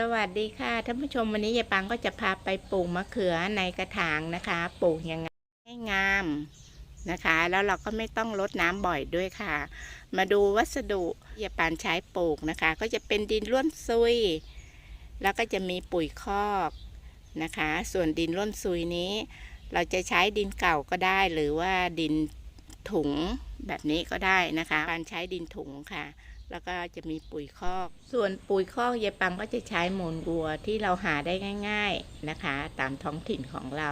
สวัสดีค่ะท่านผู้ชมวันนี้ยายปังก็จะพาไปปลูกมะเขือในกระถางนะคะปลูกยังไงให้งามนะคะ แล้วเราก็ไม่ต้องรดน้ำบ่อยด้วยค่ะ มาดูวัสดุยายปันใช้ปลูกนะคะ ก็จะเป็นดินร่วนซุย แล้วก็จะมีปุ๋ยคอกนะคะ ส่วนดินร่วนซุยนี้ เราจะใช้ดินเก่าก็ได้ หรือว่าดินถุงแบบนี้ก็ได้นะคะการใช้ดินถุงค่ะ แล้วก็จะมีปุ๋ยคอก ส่วนปุ๋ยคอกยายปังก็จะใช้มูลวัวที่เราหาได้ง่าย ๆนะคะ ตามท้องถิ่นของเรา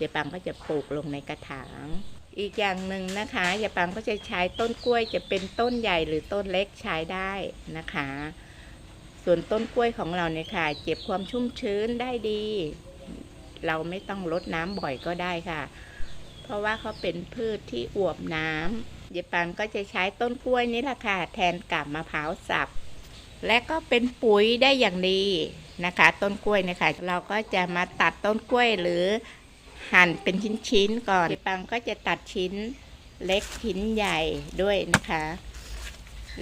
ยายปังก็จะปลูกลงในกระถาง อีกอย่างหนึ่งนะคะยายปังก็จะใช้ต้นกล้วยจะเป็นต้นใหญ่หรือต้นเล็กใช้ได้นะคะ ส่วนต้นกล้วยของเราเนี่ยค่ะเก็บความชุ่มชื้นได้ดี เราไม่ต้องรดน้ำบ่อยก็ได้ค่ะ เพราะว่าเขาเป็นพืชที่อวบน้ำ ยายปันก็จะใช้ต้นกล้วยนี่แหละค่ะ แทนกับมะพร้าวสับ และก็เป็นปุ๋ยได้อย่างดีนะคะ ต้นกล้วยนะคะเราก็จะมาตัดต้นกล้วยหรือหั่นเป็นชิ้นๆก่อนยายปังก็จะตัดชิ้นเล็กชิ้นใหญ่ด้วยนะคะ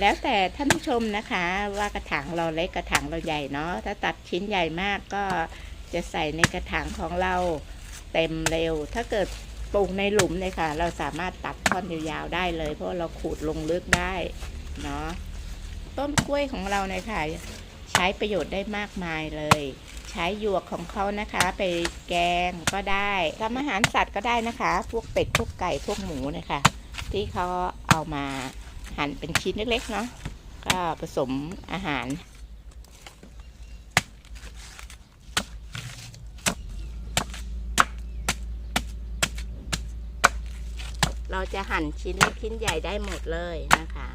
แล้วแต่ท่านผู้ชมนะคะ ว่ากระถางเราเล็กกระถางเราใหญ่เนาะถ้าตัดชิ้นใหญ่มากก็จะใส่ในกระถางของเราเต็มเร็ว ถ้าเกิด ปลูกในหลุมเลยค่ะ เราสามารถตัดท่อนยาวๆได้เลย เพราะเราขูดลงลึกได้เนาะต้นกล้วยของเราเนี่ยค่ะ ใช้ประโยชน์ได้มากมายเลย ใช้หยวกของเขานะคะ ไปแกงก็ได้ทำอาหารสัตว์ก็ได้นะคะ พวกเป็ดพวกไก่พวกหมูเนะคะที่เขาเอามาหั่นเป็นชิ้นเล็กๆเนาะก็ผสมอาหาร เราจะหั่นชิ้นเล็กชิ้นใหญ่ได้หมดเลยนะคะ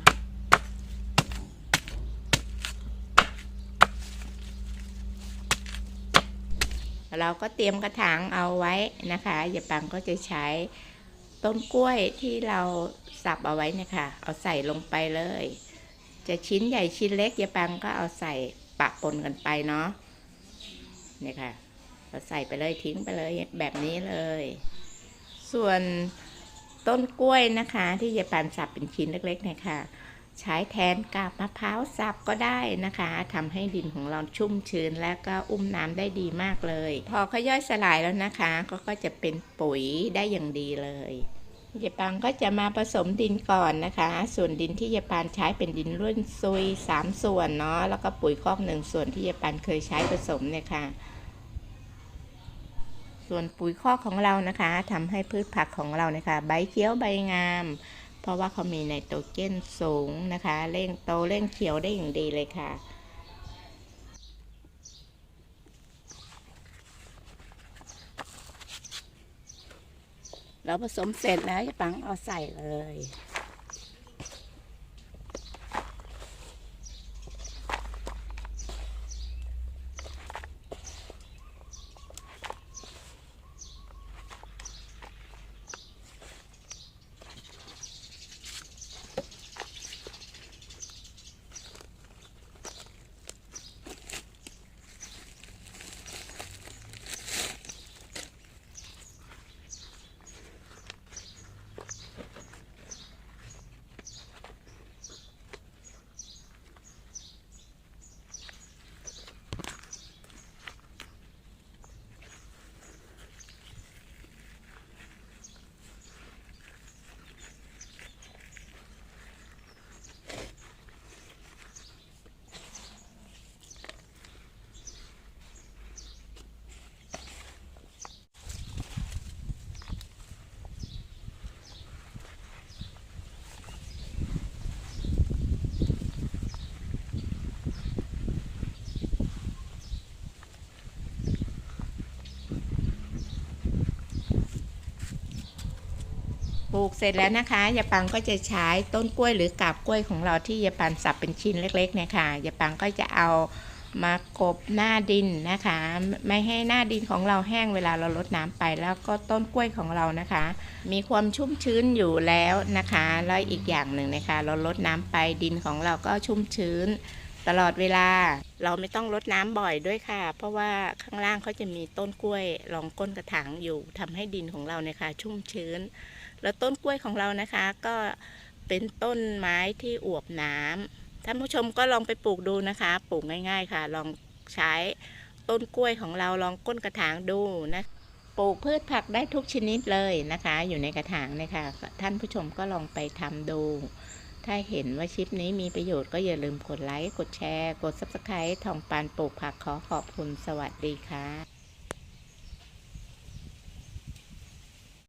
เราก็เตรียมกระถางเอาไว้นะคะยายปังก็จะใช้ต้นกล้วยที่เราสับเอาไว้นะคะเอาใส่ลงไปเลย จะชิ้นใหญ่ชิ้นเล็กยายปังก็เอาใส่ปะปนกันไปเนาะเนี่ยค่ะเราใส่ไปเลยทิ้งไปเลยแบบนี้เลย ส่วน ต้นกล้วยนะคะ ที่ยายปันสับเป็นชิ้นเล็กๆเนี่ยค่ะใช้แทนกับมะพร้าวสับก็ได้นะคะทำให้ดินของเราชุ่มชื้นและก็อุ้มน้ำได้ดีมากเลย พอเขาย่อยสลายแล้วนะคะ ก็ก็จะเป็นปุ๋ยได้อย่างดีเลยยายปังก็จะมาผสมดินก่อนนะคะ ส่วนดินที่ยายปานใช้เป็นดินร่วนซุยสามส่วนเนาะแล้วก็ปุ๋ยคอกหนึ่งส่วนที่ยายปานเคยใช้ผสมเนี่ยค่ะ ส่วนปุ๋ยคอกของเรานะคะทำให้พืชผักของเรานะคะใบเขียวใบงาม เพราะว่าเขามีไนโตรเจนสูงนะคะ เร่งโตเร่งเขียวได้อย่างดีเลยค่ะเราผสมเสร็จแล้วจะปังเอาใส่เลย ลูกเสร็จแล้วนะคะยาปังก็จะใช้ต้นกล้วยหรือกาบกล้วยของเราที่ยาปังสับเป็นชิ้นเล็กๆเนี่ยค่ะยาปังก็จะเอามากบหน้าดินนะคะ ไม่ให้หน้าดินของเราแห้งเวลาเราลดน้ำไป แล้วก็ต้นกล้วยของเรานะคะ มีความชุ่มชื้นอยู่แล้วนะคะ แล้วอีกอย่างหนึ่งนะคะ เราลดน้ำไปดินของเราก็ชุ่มชื้น ตลอดเวลา เราไม่ต้องรดน้ำบ่อยด้วยค่ะ เพราะว่าข้างล่างเขาจะมีต้นกล้วยรองก้นกระถางอยู่ทำให้ดินของเราเนี่ยค่ะ ชุ่มชื้น แล้วต้นกล้วยของเรานะคะ ก็เป็นต้นไม้ที่อวบน้ำท่านผู้ชมก็ลองไปปลูกดูนะคะ ปลูกง่าย ๆ ค่ะ ลองใช้ต้นกล้วยของเราลองก้นกระถางดูนะปลูกพืชผักได้ทุกชนิดเลยนะคะ อยู่ในกระถางเนี่ยค่ะท่านผู้ชมก็ลองไปทำดู ถ้าเห็นว่าชิปนี้มีประโยชน์ก็อย่าลืมกดไลค์ กดแชร์ กด Subscribe ทองปานปลูกผักขอขอบคุณสวัสดีค่ะ